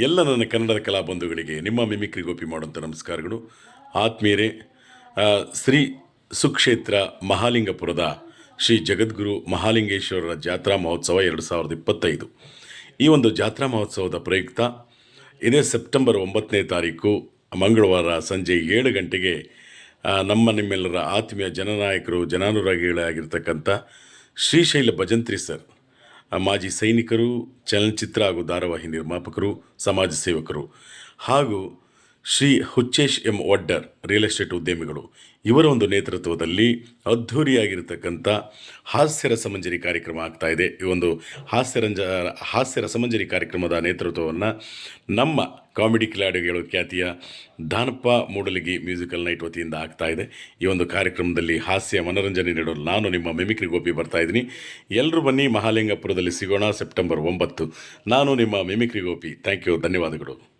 ಎಲ್ಲ ನನ್ನ ಕನ್ನಡದ ಕಲಾ ಬಂಧುಗಳಿಗೆ, ನಿಮ್ಮ ಮಿಮಿಕ್ರಿ ಗೋಪಿ ಮಾಡುವಂಥ ನಮಸ್ಕಾರಗಳು. ಆತ್ಮೀಯರೇ ಶ್ರೀ ಸುಕ್ಷೇತ್ರ ಮಹಾಲಿಂಗಪುರದ ಶ್ರೀ ಜಗದ್ಗುರು ಮಹಾಲಿಂಗೇಶ್ವರರ ಜಾತ್ರಾ ಮಹೋತ್ಸವ ಎರಡು ಸಾವಿರದ ಇಪ್ಪತ್ತೈದು. ಈ ಒಂದು ಜಾತ್ರಾ ಮಹೋತ್ಸವದ ಪ್ರಯುಕ್ತ ಇದೇ ಸೆಪ್ಟೆಂಬರ್ ಒಂಬತ್ತನೇ ತಾರೀಕು ಮಂಗಳವಾರ ಸಂಜೆ ಏಳು ಗಂಟೆಗೆ ನಮ್ಮ ನಿಮ್ಮೆಲ್ಲರ ಆತ್ಮೀಯ ಜನನಾಯಕರು, ಜನಾನುರಾಗಿಗಳಾಗಿರ್ತಕ್ಕಂಥ ಶ್ರೀಶೈಲ ಭಜಂತ್ರಿ ಸರ್ ಮಾಜಿ ಸೈನಿಕರು ಚಲನಚಿತ್ರ ಹಾಗೂ ಧಾರಾವಾಹಿ ನಿರ್ಮಾಪಕರು ಸಮಾಜ ಸೇವಕರು ಹಾಗೂ Shri Huchchesh M Vaddar real estate ಉದ್ಯಮಿಗಳು. ಇವರ ಒಂದು ನೇತೃತ್ವದಲ್ಲಿ ಅದ್ಧೂರಿಯಾಗಿರ್ತಕ್ಕಂಥ ಹಾಸ್ಯ ರಸಮಂಜರಿ ಕಾರ್ಯಕ್ರಮ ಆಗ್ತಾ ಇದೆ. ಈ ಒಂದು ಹಾಸ್ಯರಂಜ ಹಾಸ್ಯ ರಸಮಂಜರಿ ಕಾರ್ಯಕ್ರಮದ ನೇತೃತ್ವವನ್ನು ನಮ್ಮ ಕಾಮಿಡಿ ಕಿಲಾಡಿಗಳು ಖ್ಯಾತಿಯ ದಾನಪ್ಪ ಮೂಡಲಗಿ ಮ್ಯೂಸಿಕಲ್ ನೈಟ್ ವತಿಯಿಂದ ಆಗ್ತಾ ಇದೆ. ಈ ಒಂದು ಕಾರ್ಯಕ್ರಮದಲ್ಲಿ ಹಾಸ್ಯ ಮನೋರಂಜನೆ ನೀಡಲು ನಾನು ನಿಮ್ಮ ಮಿಮಿಕ್ರಿ ಗೋಪಿ ಬರ್ತಾ ಇದ್ದೀನಿ. ಎಲ್ಲರೂ ಬನ್ನಿ, ಮಹಾಲಿಂಗಪುರದಲ್ಲಿ ಸಿಗೋಣ, ಸೆಪ್ಟೆಂಬರ್ ಒಂಬತ್ತು. ನಾನು ನಿಮ್ಮ ಮಿಮಿಕ್ರಿ ಗೋಪಿ. ಥ್ಯಾಂಕ್ ಯು, ಧನ್ಯವಾದಗಳು.